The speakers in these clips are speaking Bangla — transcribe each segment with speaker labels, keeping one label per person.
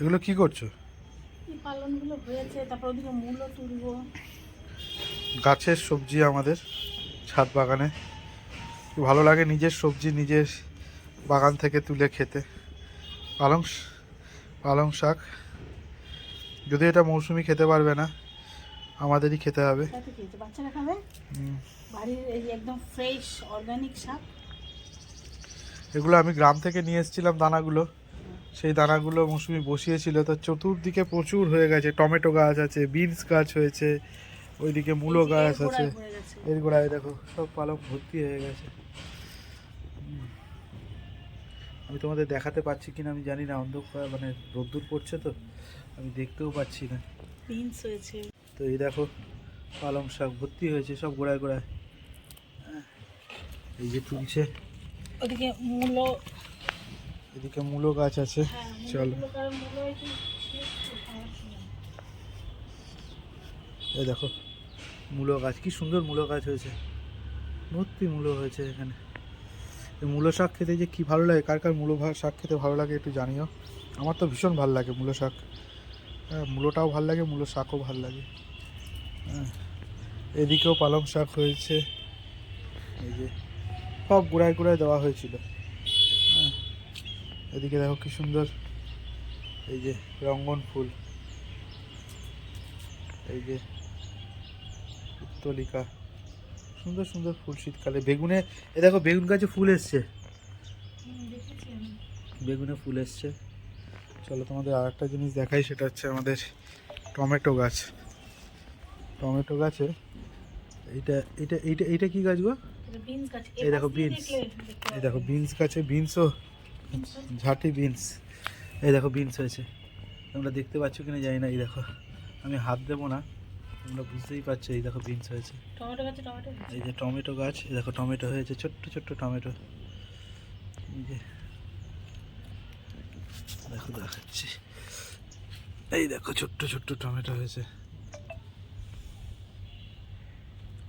Speaker 1: এগুলো কি করছ?
Speaker 2: পালনগুলো হয়েছে তারপর ওদিকে মূলও তুলবো।
Speaker 1: গাছের সবজি আমাদের ছাদ বাগানে। ভালো লাগে নিজের সবজি নিজের বাগান থেকে তুলে খেতে। পালং পালং শাক। যদি এটা মৌসুমি খেতে পারবে না আমাদেরই খেতে হবে।
Speaker 2: বাচ্চারা খাবে? বাড়ির এই একদম ফ্রেশ অর্গানিক শাক।
Speaker 1: এগুলো আমি গ্রাম থেকে নিয়ে এসেছিলাম দানাগুলো। সেই দানাগুলো মৌসুমি বসিয়েছিল। তো চতুর্দিকে প্রচুর হয়ে গেছে। টমেটো গাছ আছে বিনস গাছ হয়েছে ওইদিকে মূলো গাছ আছে। এর গোড়ায় দেখো সব পালং ভর্তি হয়ে গেছে। আমি তোমাদের দেখাতে পাচ্ছি কিনা আমি জানি না অন্ধকার মানে রোদ্দুর পড়ছে তো আমি দেখতেও পাচ্ছি না।
Speaker 2: বিনস হয়েছে।
Speaker 1: তো এই দেখো পালং শাক ভর্তি হয়েছে সব গোড়ায় গোড়ায়। এই যে তুলছে।
Speaker 2: ওদিকে মূলো
Speaker 1: এদিকে মূলো গাছ আছে, চলো। এই দেখো, মূলো গাছ, কি সুন্দর মূলো গাছ হয়েছে। ভর্তি মূলো হয়েছে এখানে। মূলো শাক খেতে যে কি ভালো লাগে, কার কার মূলো শাক খেতে ভালো লাগে একটু জানিও। আমার তো ভীষণ ভালো লাগে মূলো শাক। হ্যাঁ মূলোটাও ভালো লাগে, মূলো শাকও ভালো লাগে। হ্যাঁ এদিকেও পালং শাক হয়েছে। এই যে, সব গোড়ায় গোড়ায় দেওয়া হয়েছিল। হ্যাঁ এদিকে দেখো কি সুন্দর। এই যে রঙ্গন ফুল। এই যে উত্তলিকা। সুন্দর সুন্দর ফুল শীতকালে। বেগুনে এ দেখো বেগুন গাছে ফুল এসছে। বেগুনে ফুল এসছে। চলো তোমাদের আর একটা জিনিস দেখাই সেটা হচ্ছে আমাদের টমেটো গাছ। টমেটো গাছে এইটা এইটা এইটা এইটা কি গাছ গো?
Speaker 2: এটা বিনস
Speaker 1: এই দেখো
Speaker 2: দেখতে
Speaker 1: এই দেখো বিনস গাছে বিনসও। ঝাঁটি বিনস এই দেখো বিনস হয়েছে। তোমরা দেখতে পাচ্ছ কিনা জানি না এই দেখো। আমি হাত দেবো না তোমরা বুঝতেই পারছ এই দেখো বিনস হয়েছে।
Speaker 2: টমেটো গাছে টমেটো
Speaker 1: এই যে টমেটো গাছ এই দেখো টমেটো হয়েছে ছোট্ট ছোট্ট টমেটো। এই যে। দেখো দেখাচ্ছি। এই দেখো ছোট্ট ছোট্ট টমেটো হয়েছে।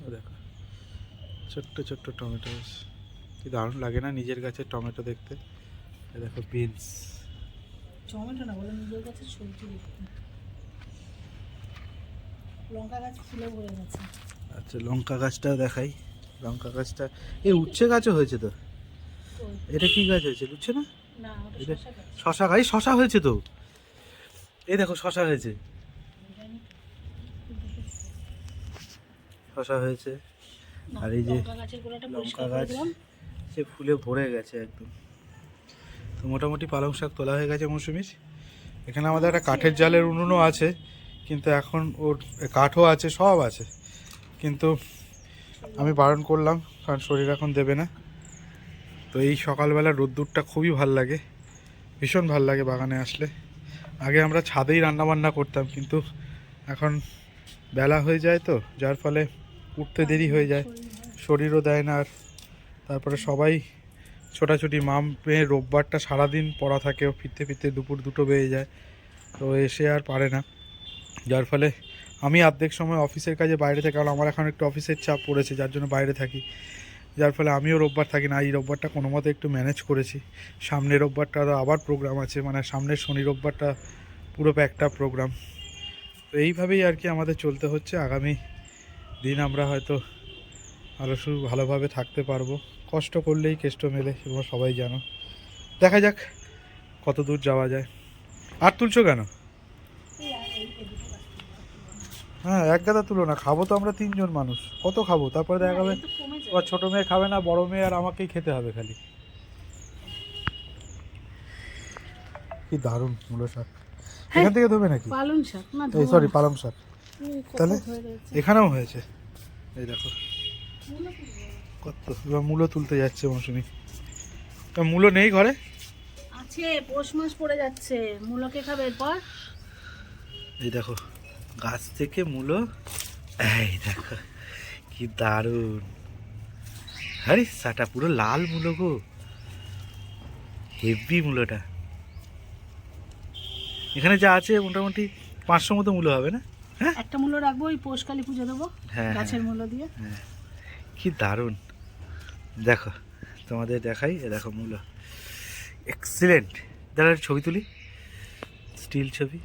Speaker 1: ও দেখো ছোট্ট ছোট্ট টমেটো হয়েছে। কি দারুণ লাগে না নিজের গাছের টমেটো দেখতে। দেখো বিনস
Speaker 2: টমেটো না বলে নিজের কাছে সবজি দেখতে লঙ্কা গাছ ফুলে ভরে গেছে।
Speaker 1: আচ্ছা লঙ্কা গাছটাও দেখাই। লঙ্কা গাছটা এই উচ্ছে গাছও হয়েছে তো? এটা কি গাছ হয়েছে উচ্ছে না? শশা গাছ। শশা হয়েছে তো? এই দেখো শশা হয়েছে। শশা হয়েছে। আর এই যে
Speaker 2: লঙ্কা
Speaker 1: গাছ সে ফুলে ভরে গেছে একদম। তো মোটামুটি পালং শাক তোলা হয়ে গেছে মৌসুমির। এখানে আমাদের একটা কাঠের জালের উনুনও আছে, কিন্তু এখন ওর কাঠও আছে, সব আছে। কিন্তু আমি বারণ করলাম, কারণ শরীর এখন দেবে না। তো এই সকালবেলা রোদ্দুরটা খুবই ভালো লাগে, ভীষণ ভালো লাগে বাগানে আসলে। আগে আমরা ছাদেই রান্না বান্না করতাম, কিন্তু এখন বেলা হয়ে যায় তো, যার ফলে উঠতে দেরি হয়ে যায়, শরীরও দেয় না আর, তারপরে সবাই ছোটাছুটি মাম মেয়ে রোববারটা সারাদিন পড়া থাকে ও ফিরতে ফিরতে দুপুর দুটো বেজে যায়। তো এসে আর পারে না। যার ফলে আমি অর্ধেক সময় অফিসের কাজে বাইরে থাকি, কারণ আমার এখন একটু অফিসের চাপ পড়েছে, যার জন্য বাইরে থাকি। যার ফলে আমিও রোববার থাকি না, এই রোববারটা কোনো মতে একটু ম্যানেজ করেছি। সামনের রোববারটা আবার প্রোগ্রাম আছে মানে সামনের শনি রোববারটা পুরো একটা প্রোগ্রাম তো এইভাবেই আর কি আমাদের চলতে হচ্ছে। আগামী দিন আমরা হয়তো আরও শুধু ভালোভাবে থাকতে পারব। কষ্ট করলেই কেষ্ট মেলে তোমরা সবাই জানো। দেখা যাক কত দূর যাওয়া যায়। আর তুলছো কেন। হ্যাঁ এক গাদা তুলো না খাব তো আমরা তিনজন মানুষ। কত খাব? তারপরে দেখা যাবে। এবার ছোটো মেয়ে খাবে না বড় মেয়ে আর আমাকেই খেতে হবে খালি। কি দারুণ মূলো শাক। এখান থেকে ধোবে নাকি?
Speaker 2: পালং শাক। না
Speaker 1: সরি পালং শাক। তাহলে? এখানেও হয়েছে। এই দেখো। কত এবার মূলো তুলতে যাচ্ছে মৌসুমি। তা মূলো নেই ঘরে?
Speaker 2: আছে পৌষ মাস পড়ে যাচ্ছে। মূলকে খাবে এরপর?
Speaker 1: এই দেখো গাছ থেকে মূলো। এই দেখো কি দারুণ। আরে সাটা পুরো লাল মূলো গো। হেভি মূলোটা। এখানে যা আছে মোটামুটি পাঁচশো মতো মূলো হবে না?
Speaker 2: একটা মূল্য রাখব ওই পৌষ কালী পুজো দেবো
Speaker 1: হ্যাঁ
Speaker 2: গাছের মূল্য দিয়ে।
Speaker 1: হ্যাঁ। কি দারুণ। দেখো, তোমাদের দেখাই দেখো মূলো। এক্সিলেন্ট দাঁড়া ছবি তুলি। স্টিল ছবি।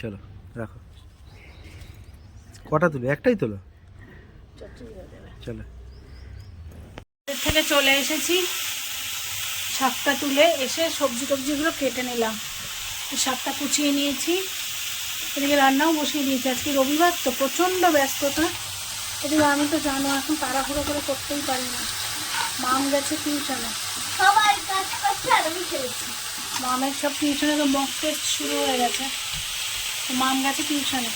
Speaker 1: চলো, রাখো। কটা তুলো? একটাই তোলো? চলো।
Speaker 2: থেকে চলে এসেছি। শাকটা তুলে এসে সবজি টবজিগুলো কেটে নিলাম। শাকটা কুচিয়ে নিয়েছি। এদিকে রান্নাও বসিয়ে দিয়েছি। আজকে রবিবার তো প্রচণ্ড ব্যস্ততা। এদিকে আমি তো জানো এখন তাড়াহুড়ো করে করতেই পারি না। মাম গেছে টিউশনে। মামের সব টিউশনে তো মক টেস্ট শুরু হয়ে গেছে। মাম গেছে টিউশনে।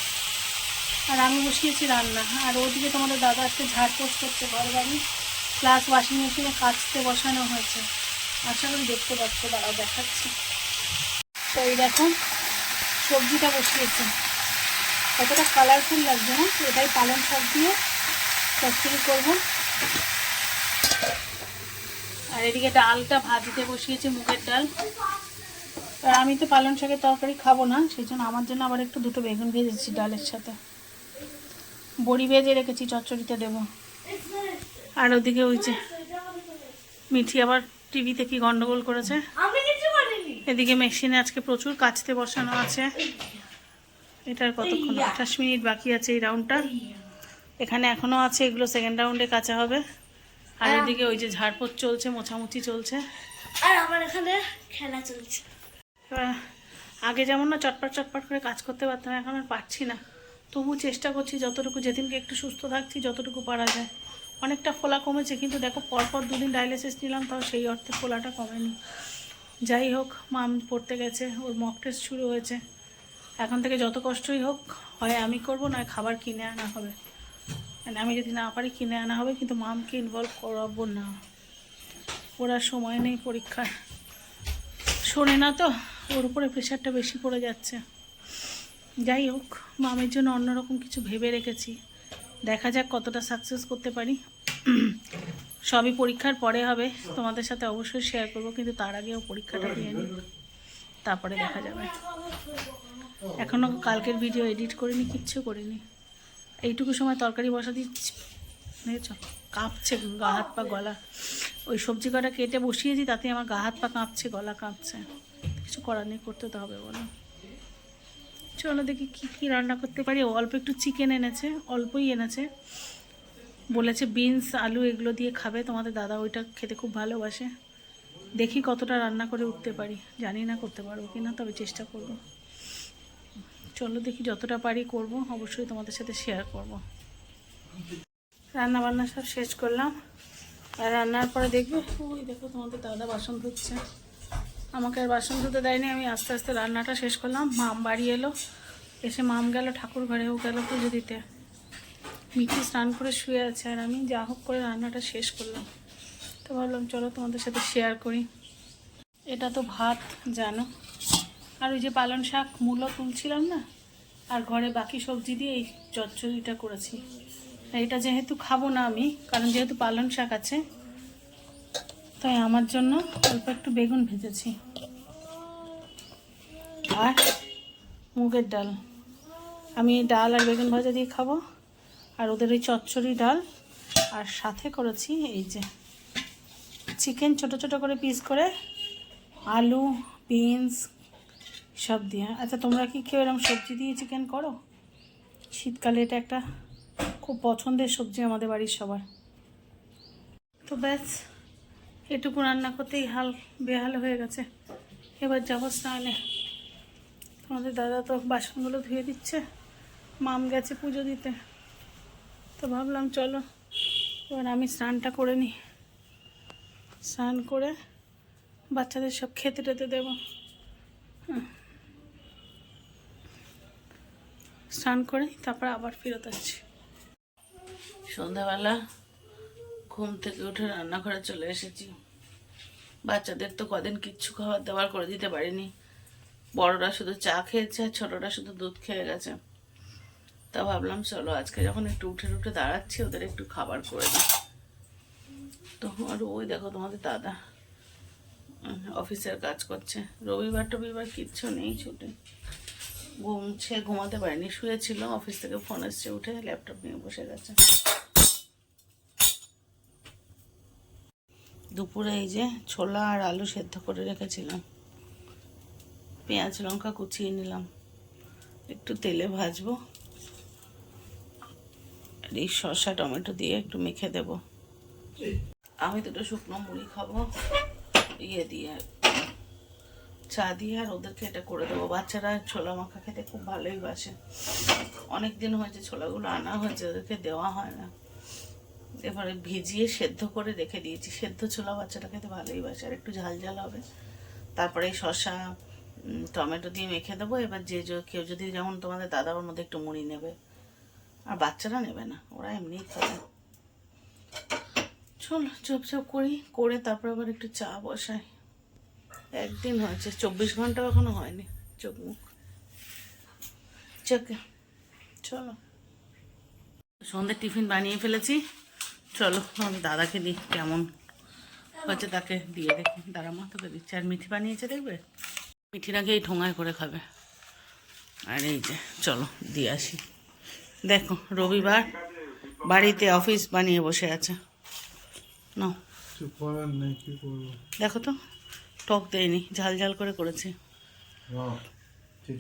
Speaker 2: আর আমি বসিয়েছি রান্না। আর ওদিকে তোমাদের দাদা আজকে ঝাড়পোছ করছে ঘর বাড়ি। প্লাস ওয়াশিং মেশিনে কাচতে বসানো হয়েছে। আশা করি দেখতে পাচ্ছ দাঁড়াও দেখাচ্ছি। তো এই দেখো সবজিটা বসিয়েছে। কতটা কালারফুল লাগছে না এটাই পালং শাক দিয়ে চচ্চড়ি করব। আর এদিকে ডালটা ভাজিতে বসিয়েছি, মুগের ডাল। আর আমি তো পালং শাকের তরকারি খাব না সেই জন্য আমার জন্য আবার একটু দুটো বেগুন ভেজেছি ডালের সাথে। বড়ি ভেজে রেখেছি, চচ্চড়িতে দেবো। আর ওদিকে ওই যে মিঠি আবার টিভিতে কি গন্ডগোল করেছে? এদিকে মেশিনে আজকে প্রচুর কাচতে বসানো আছে। এটার কতক্ষণ? আঠাশ মিনিট বাকি আছে এই রাউন্ডটা এখানে এখনও আছে এগুলো সেকেন্ড রাউন্ডে কাঁচা হবে। আর এদিকে ওই যে ঝাড়পোছ চলছে মোছামুছি চলছে।
Speaker 3: আর আমার এখানে খেলা চলছে।
Speaker 2: আগে যেমন না চটপট চটপট করে কাজ করতে পারতাম এখন আর পারছি না। তবু চেষ্টা করছি যতটুকু যেদিনকে একটু সুস্থ থাকছি যতটুকু পারা যায়। অনেকটা ফোলা কমেছে কিন্তু দেখো পরপর দুদিন ডায়ালিসিস নিলাম তাও সেই অর্থে ফোলাটা কমেনি। যাই হোক, মাম পড়তে গেছে, ওর মক টেস্ট শুরু হয়েছে। এখন থেকে যত কষ্টই হোক, হয় আমি করব, নয় খাবার কিনে আনা হবে। মানে আমি যদি না পারি, কিনে আনা হবে, কিন্তু মামকে ইনভলভ করাবো না। ওরা সময় নেই পরীক্ষার। শোনে না তো, ওর উপরে প্রেশারটা বেশি পড়ে যাচ্ছে। যাই হোক, মামের জন্য অন্যরকম কিছু ভেবে রেখেছি। দেখা যাক কতটা সাকসেস করতে পারি। সবই পরীক্ষার পরে হবে, তোমাদের সাথে অবশ্যই শেয়ার করব, কিন্তু তার আগেও পরীক্ষাটা দিয়ে নিই তারপরে দেখা যাবে। এখনও কালকের ভিডিও এডিট করিনি, কিচ্ছু করিনি। এইটুকু সময় তরকারি বসা দিচ্ছি দেখেছ কাঁপছে গা, হাত পা, গলা। ওই সবজি কটা কেটে বসিয়েছি, তাতে আমার গা, হাত পা কাঁপছে, গলা কাঁপছে। কিছু করার নেই, করতে তো হবে বলো। চলো দেখি কী কী রান্না করতে পারি। অল্প একটু চিকেন এনেছে, অল্পই এনেছে। বলেছে বিনস, আলু এগুলো দিয়ে খাবে। তোমাদের দাদা ওইটা খেতে খুব ভালোবাসে। দেখি কতটা রান্না করে উঠতে পারি। জানি না করতে পারব কি না, তবে চেষ্টা করব। চলো দেখি যতটা পারি করব। অবশ্যই তোমাদের সাথে শেয়ার করব। রান্না বান্না সব শেষ করলাম। আর রান্নার পরে দেখবে, ওই দেখো তোমাদের দাদা বাসন ধুচ্ছে। আমাকে আর বাসন ধুতে দেয়নি, আমি আস্তে আস্তে রান্নাটা শেষ করলাম। মাম বাড়ি এলো। এসে মাম গেল, ঠাকুর ঘরেও গেল পুজো দিতে। মিঠি স্নান করে শুয়ে আছে আর আমি যা হোক করে রান্নাটা শেষ করলাম। তো ভাবলাম, চলো তোমাদের সাথে শেয়ার করি। এটা তো ভাত, জানো? আর ওই যে পালং শাক, মূলো তুলছিলাম না? আর ঘরে বাকি সবজি দিয়ে এই চচ্চড়িটা করেছি। এটা যেহেতু খাব না আমি, কারণ যেহেতু পালং শাক আছে, তাই আমার জন্য অল্প একটু বেগুন ভেজেছি। আর মুগের ডাল। আমি ডাল আর বেগুন ভাজা দিয়ে খাব। আর ওদের ওই চচ্চড়ি ডাল। আর সাথে করেছি এই যে চিকেন ছোট ছোট করে পিস করে আলু, বিনস সব দিয়ে। আচ্ছা তোমরা কি কেউ এরকম সবজি দিয়ে চিকেন করো? শীতকালে এটা একটা খুব পছন্দের সবজি আমাদের বাড়ির সবার। তো ব্যাস, এটুকু রান্না করতেই হাল বেহাল হয়ে গেছে। এবার যাব স্নানে। তোমাদের দাদা তো বাসনগুলো ধুয়ে দিচ্ছে। মাম গেছে পুজো দিতে। তো ভাবলাম চলো, এবার আমি স্নানটা করে নিই। স্নান করে বাচ্চাদের সব খেতে টেতে দেবো। স্নান করে তারপর আবার ফেরত আসছি। সন্ধ্যাবেলা ঘুম থেকে উঠে রান্নাঘরে চলে এসেছি। বাচ্চাদের তো কদিন কিচ্ছু খাবার দাবার করে দিতে পারিনি। বড়রা শুধু চা খেয়েছে আর ছোটরা শুধু দুধ খেয়ে গেছে। তা ভাবলাম, চলো আজকে যখন একটু উঠে উঠে দাঁড়াচ্ছি, ওদের একটু খাবার করে দিই। তো আর ওই দেখো তোমাদের দাদা অফিসের কাজ করছে। রবিবার টবিবার কিচ্ছু নেই ছুটি। ঘুমছে, ঘুমাতে পারেনি, শুয়েছিল, অফিস থেকে ফোন এসছে, উঠে ল্যাপটপ নিয়ে বসে গেছে। দুপুরে এই যে ছোলা আর আলু সেদ্ধ করে রেখেছিলাম। পেঁয়াজ, লঙ্কা কুচিয়ে নিলাম। একটু তেলে ভাজবো। এই শসা টমেটো দিয়ে একটু মেখে দেব। আমি দুটো শুকনো মুড়ি খাব ইয়ে দিয়ে। চা দিয়ে আর ওদেরকে এটা করে দেবো। বাচ্চারা ছোলা মাখা খেতে খুব ভালোই বাসে। অনেক দিন হয়েছে ছোলাগুলো আনা হয়েছে, ওদেরকে দেওয়া হয় না। এবারে ভিজিয়ে সেদ্ধ করে রেখে দিয়েছি। সেদ্ধ ছোলা বাচ্চাটা খেতে ভালোই বাসে, আর একটু ঝাল ঝাল হবে। তারপরে শসা টমেটো দিয়ে মেখে দেবো। এবার যে কেউ যদি, যেমন তোমাদের দাদা ওর মধ্যে একটু মুড়ি নেবে। আর বাচ্চারা নেবে না, ওরা এমনিই খাবে। চলো, চুপচাপ করি, করে তারপর আবার একটু চা বসাই। একদিন হয়েছে, চব্বিশ ঘণ্টা এখনও হয়নি, চোখ মুখ। চোখে চলো। সন্ধ্যে টিফিন বানিয়ে ফেলেছি, চলো, আমি দাদাকে দিই, কেমন হচ্ছে তাকে দিয়ে দেখি। দাঁড়া মা তোকে দিচ্ছে, আর মিঠি বানিয়েছে দেখবে? মিঠি নাকি এই ঠোঙায় করে খাবে। আর এই যে, চলো, দিয়ে আসি। দেখো রবিবার বাড়িতে অফিস বানিয়ে বসে আছে। নাও।
Speaker 1: চুপ করার নেই কি করব?
Speaker 2: দেখো তো টক দেয়নি ঝাল ঝাল করে করেছি।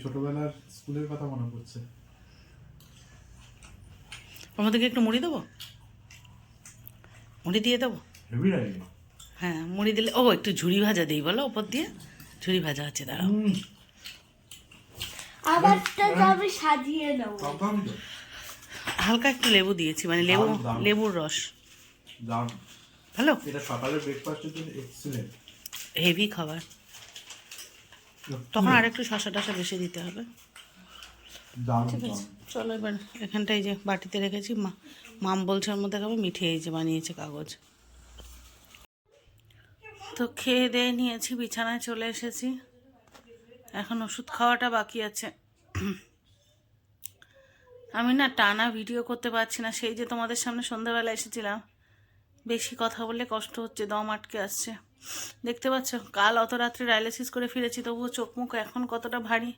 Speaker 1: ছোটবেলার স্কুলের কথা মনে পড়ছে।
Speaker 2: ওর মধ্যে কি একটু মুড়ি দেবো? মুড়ি দিয়ে দেবো? হ্যাঁ মুড়ি দিলে ও একটু ঝুড়ি ভাজা দিই বলো ওপর দিয়ে? ঝুড়ি ভাজা আছে দাঁড়াও।
Speaker 3: তো আমি সাজিয়ে নেব।
Speaker 2: হালকা একটু লেবু দিয়েছি মানে লেবু। লেবুর রস। ভালো?
Speaker 1: এটা সকালের ব্রেকফাস্টের জন্য এক্সিলেন্ট
Speaker 2: হেভি খাবার। তখন আর একটু শশা টশা বেশি দিতে হবে। ঠিক আছে চলো এবার এখানটায় যে বাটিতে রেখেছি মা মাম বলছে ওর মধ্যে খাবে মিঠে এই যে বানিয়েছে কাগজ। তো খেয়ে দিয়ে নিয়েছি বিছানায় চলে এসেছি। এখন ওষুধ খাওয়াটা বাকি আছে। আমি না টানা ভিডিও করতে পারছি না। সেই যে তোমাদের সামনে সন্ধ্যাবেলা এসেছিলাম। বেশি কথা বললে কষ্ট হচ্ছে, দম আটকে আসছে। দেখতে পাচ্ছ, কাল অত রাত্রে ডায়ালিসিস করে ফিরেছি, তবুও চোখ মুখ এখন কতটা ভারী।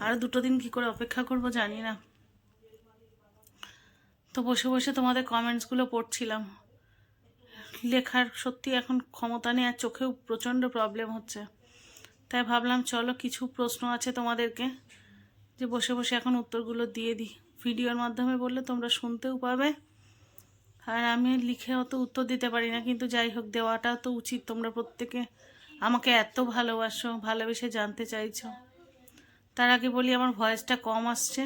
Speaker 2: আর দুটো দিন কি করে অপেক্ষা করব জানি না। তো বসে বসে তোমাদের কমেন্টসগুলো পড়ছিলাম। লেখার সত্যি এখন ক্ষমতা নেই, আর চোখেও প্রচণ্ড প্রবলেম হচ্ছে। তাই ভাবলাম, চলো কিছু প্রশ্ন আছে তোমাদেরকে, যে বসে বসে এখন উত্তরগুলো দিয়ে দিই। ভিডিওর মাধ্যমে বললে তোমরা শুনতেও পাবে। আর আমি লিখে অত উত্তর দিতে পারি না, কিন্তু যাই হোক, দেওয়াটা তো উচিত। তোমরা প্রত্যেকে আমাকে এত ভালোবাসো, ভালোবেসে জানতে চাইছো। তার আগে বলি, আমার ভয়েসটা কম আসছে।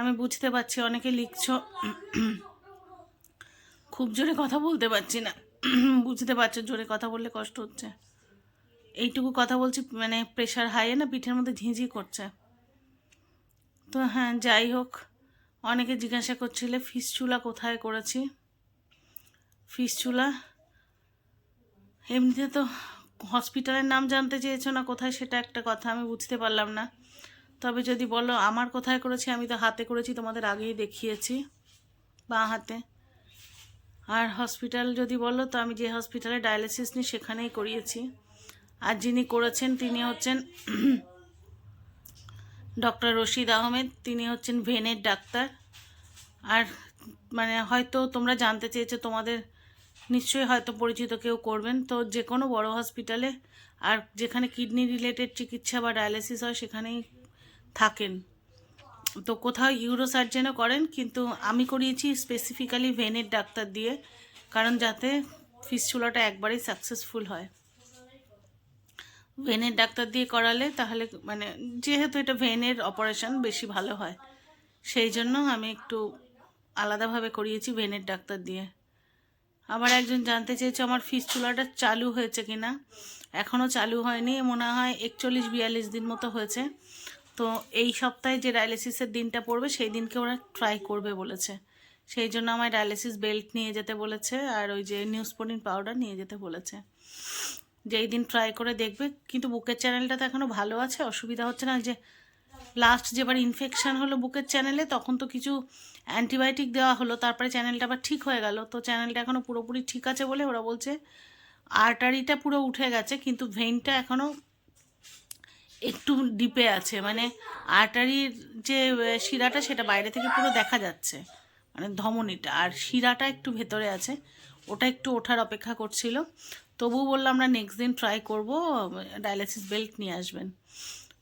Speaker 2: আমি বুঝতে পারছি, অনেকে লিখছো। খুব জোরে কথা বলতে পারছি না। বুঝতে পারছ, জোরে কথা বললে কষ্ট হচ্ছে। এইটুকু কথা বলছি মানে প্রেশার হাইয়ে না, পিঠের মধ্যে ঝিঁঝি করছে। তো হ্যাঁ যাই হোক। অনেকে জিজ্ঞাসা করছিলে, ফিস চুলা কোথায় করেছি? ফিস চুলা? এমনিতে তো হসপিটালের নাম জানতে চেয়েছো না, কোথায় সেটা একটা কথা, আমি বুঝতে পারলাম না। তবে যদি বলো, আমার কোথায় করেছি? আমি তো হাতে করেছি, তোমাদের আগেই দেখিয়েছি, বাঁ হাতে। আর হসপিটাল যদি বলো, তো আমি যে হসপিটালে ডায়ালিসিস নিই সেখানেই করিয়েছি। আর যিনি করেছেন, তিনি হচ্ছেন ডক্টর রশিদ আহমেদ, তিনি হচ্ছেন ভেনের ডাক্তার। আর মানে হয়তো তোমরা জানতে চেয়েছো, তোমাদের নিশ্চয়ই হয়তো পরিচিত কেউ করবেন। তো যে কোনো বড় হসপিটালে আর যেখানে কিডনি রিলেটেড চিকিৎসা বা ডায়ালিসিস হয়, সেখানেই থাকেন। তো কোথাও ইউরো সার্জেনও করেন, কিন্তু আমি করিয়েছি স্পেসিফিক্যালি ভেনের ডাক্তার দিয়ে, কারণ যাতে ফিসচুলাটা একবারেই সাকসেসফুল হয়। ভেনের ডাক্তার দিয়ে করালে তাহলে মানে যেহেতু এটা ভেনের অপারেশন বেশি ভালো হয়। সেই জন্য আমি একটু আলাদাভাবে করিয়েছি ভেনের ডাক্তার দিয়ে। আবার একজন জানতে চেয়েছে, আমার ফিস চুলাটা চালু হয়েছে কিনা? এখনও চালু হয়নি, মনে হয় একচল্লিশ বিয়াল্লিশ দিন মতো হয়েছে। তো এই সপ্তাহে যে ডায়ালিসিসের দিনটা পড়বে, সেই দিনকে ওরা ট্রাই করবে বলেছে। সেই জন্য আমায় ডায়ালিসিস বেল্ট নিয়ে যেতে বলেছে আর ওই যে নিউজপোনিন পাউডার নিয়ে যেতে বলেছে। যেই দিন ট্রাই করে দেখবে। কিন্তু বুকের চ্যানেলটা তো এখনও ভালো আছে, অসুবিধা হচ্ছে না যে লাস্ট যেবার ইনফেকশান হলো বুকের চ্যানেলে তখন তো কিছু অ্যান্টিবায়োটিক দেওয়া হলো, তারপরে চ্যানেলটা আবার ঠিক হয়ে গেল। তো চ্যানেলটা এখনও পুরোপুরি ঠিক আছে বলে ওরা বলছে আর্টারিটা পুরো উঠে গেছে, কিন্তু ভেইনটা এখনও একটু ডিপে আছে। মানে আর্টারির যে শিরাটা সেটা বাইরে থেকে পুরো দেখা যাচ্ছে মানে ধমনিটা। আর শিরাটা একটু ভেতরে আছে ওটা একটু ওঠার অপেক্ষা করছিল। তবুও বললাম আমরা নেক্সট দিন ট্রাই করব ডায়ালিসিস বেল্ট নিয়ে আসবেন।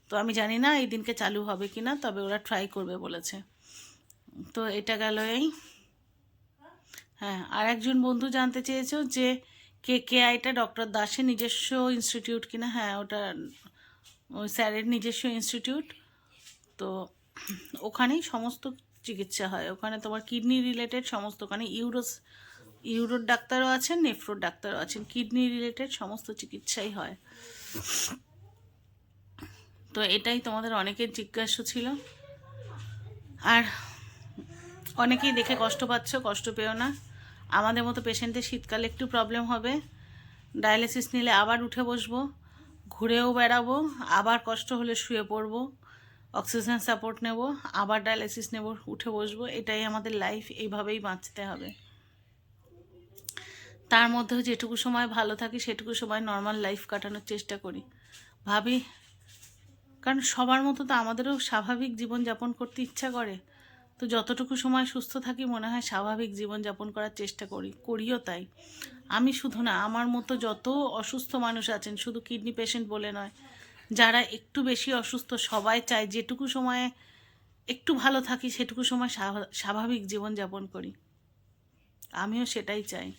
Speaker 2: তো আমি জানি না এই দিনকে চালু হবে কি না তবে ওরা ট্রাই করবে বলেছে। তো এটা গেল এই। হ্যাঁ আর একজন বন্ধু জানতে চেয়েছো যে কে কে আইটা ডক্টর দাসের নিজস্ব ইনস্টিটিউট কিনা। হ্যাঁ ওটা ওই স্যারের নিজস্ব ইনস্টিটিউট তো ওখানেই সমস্ত চিকিৎসা হয়। ওখানে তোমার কিডনি রিলেটেড সমস্ত, ওখানে ইউরোস ইউরোর ডাক্তারও আছেন, নেফ্রোর ডাক্তারও আছেন, কিডনি রিলেটেড সমস্ত চিকিৎসাই হয়। তো এটাই তোমাদের অনেকের জিজ্ঞাসা ছিল। আর অনেকেই দেখে কষ্ট পাচ্ছ, কষ্ট পেও না। আমাদের মতো পেশেন্টের শীতকালে একটু প্রবলেম হবে। ডায়ালিসিস নিলে আবার উঠে বসবো, ঘুরেও বেড়াবো, আবার কষ্ট হলে শুয়ে পড়ব, অক্সিজেন সাপোর্ট নেব, আবার ডায়ালিসিস নেব, উঠে বসবো। এটাই আমাদের লাইফ এইভাবেই বাঁচতে হবে। তার মধ্যেও যেটুকু সময় ভালো থাকি, সেটুকু সময় নর্মাল লাইফ কাটানোর চেষ্টা করি। ভাবি, কারণ সবার মতো তো আমাদেরও স্বাভাবিক জীবনযাপন করতে ইচ্ছা করে। তো যতটুকু সময় সুস্থ থাকি, মনে হয় স্বাভাবিক জীবনযাপন করার চেষ্টা করি, করিও তাই। আমি শুধু না, আমার মতো যত অসুস্থ মানুষ আছেন, শুধু কিডনি পেশেন্ট বলে নয়, যারা একটু বেশি অসুস্থ, সবাই চায় যেটুকু সময়ে একটু ভালো থাকি, সেটুকু সময় স্বাভা- স্বাভাবিক জীবনযাপন করি। আমিও সেটাই চাই।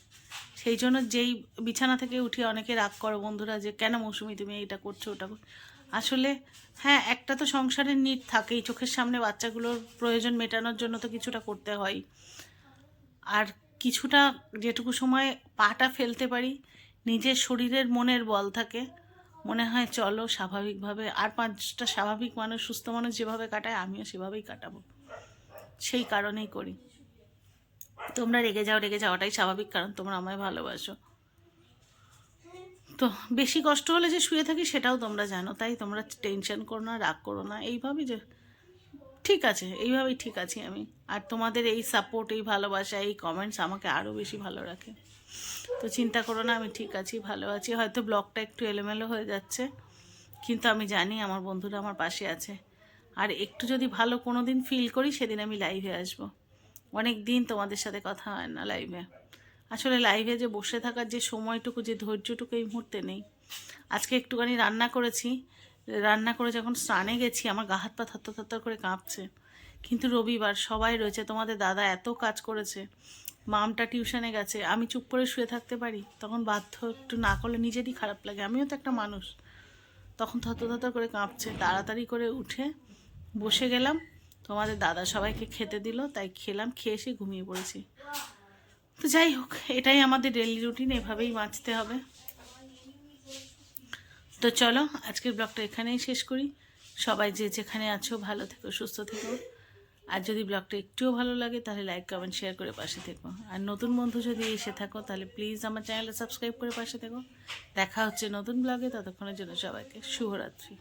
Speaker 2: সেই জন্য যেই বিছানা থেকে উঠে অনেকে রাগ করো বন্ধুরা যে, কেন মৌসুমি, তুমি এটা করছ, ওটা আসলে হ্যাঁ একটা তো সংসারের নিট থাকেই। চোখের সামনে বাচ্চাগুলোর প্রয়োজন মেটানোর জন্য তো কিছুটা করতে হয়। আর কিছুটা যেটুকু সময় পাটা ফেলতে পারি, নিজের শরীরের মনের বল থাকে। মনে হয়, চলো, স্বাভাবিকভাবে আর পাঁচটা স্বাভাবিক মানুষ, সুস্থ মানুষ যেভাবে কাটায়, আমিও সেভাবেই কাটাবো। সেই কারণেই করি। তোমরা রেগে যাও, রেগে যাওয়াটাই স্বাভাবিক, কারণ তোমরা আমায় ভালোবাসো। তো বেশি কষ্ট হলে যে শুয়ে থাকি সেটাও তোমরা জানো, তাই তোমরা টেনশন করো না, রাগ করো না। এইভাবে যে ঠিক আছে, এইভাবেই ঠিক আছি আমি। আর তোমাদের এই সাপোর্ট এই ভালোবাসা, এই কমেন্টস আমাকে আরও বেশি ভালো রাখে। তো চিন্তা করো না, আমি ঠিক আছি, ভালো আছি। হয়তো ব্লগটা একটু এলোমেলো হয়ে যাচ্ছে, কিন্তু আমি জানি আমার বন্ধুরা আমার পাশে আছে। আর একটু যদি ভালো কোনো দিন ফিল করি, সেদিন আমি লাইভে আসব। অনেক দিন তোমাদের সাথে কথা হয় না লাইভে আসলে লাইভে যে বসে থাকার যে সময়টুকু, যে ধৈর্যটুকু এই মুহূর্তে নেই। আজকে একটুখানি রান্না করেছি। রান্না করে যখন স্নানে গেছি, আমার গা হাত পা থরথর থরথর করে কাঁপছে। কিন্তু রবিবার সবাই রয়েছে, তোমাদের দাদা এত কাজ করেছে। মামটা টিউশনে গেছে। আমি চুপ করে শুয়ে থাকতে পারি? তখন বাধ্য একটু না করলে নিজেরই খারাপ লাগে। আমিও তো একটা মানুষ। তখন থরথর করে কাঁপছে। তাড়াতাড়ি করে উঠে বসে গেলাম। তোমাদের দাদা সবাইকে খেতে দিল, তাই খেলাম, খেয়ে এসে ঘুমিয়ে পড়েছি। তো যাই হোক, এটাই আমাদের ডেলি রুটিন এভাবেই বাঁচতে হবে। তো চলো, আজকের ব্লগটা এখানেই শেষ করি। সবাই যে যেখানে আছো, ভালো থেকো, সুস্থ থেকো। আর যদি ব্লগটা একটুও ভালো লাগে, তাহলে লাইক কমেন্ট শেয়ার করে পাশে থেকো। আর নতুন বন্ধু যদি এসে থাকো, তাহলে প্লিজ আমার চ্যানেলটা সাবস্ক্রাইব করে পাশে থেকো। দেখা হচ্ছে নতুন ব্লগে, ততক্ষণের জন্য সবাইকে শুভরাত্রি।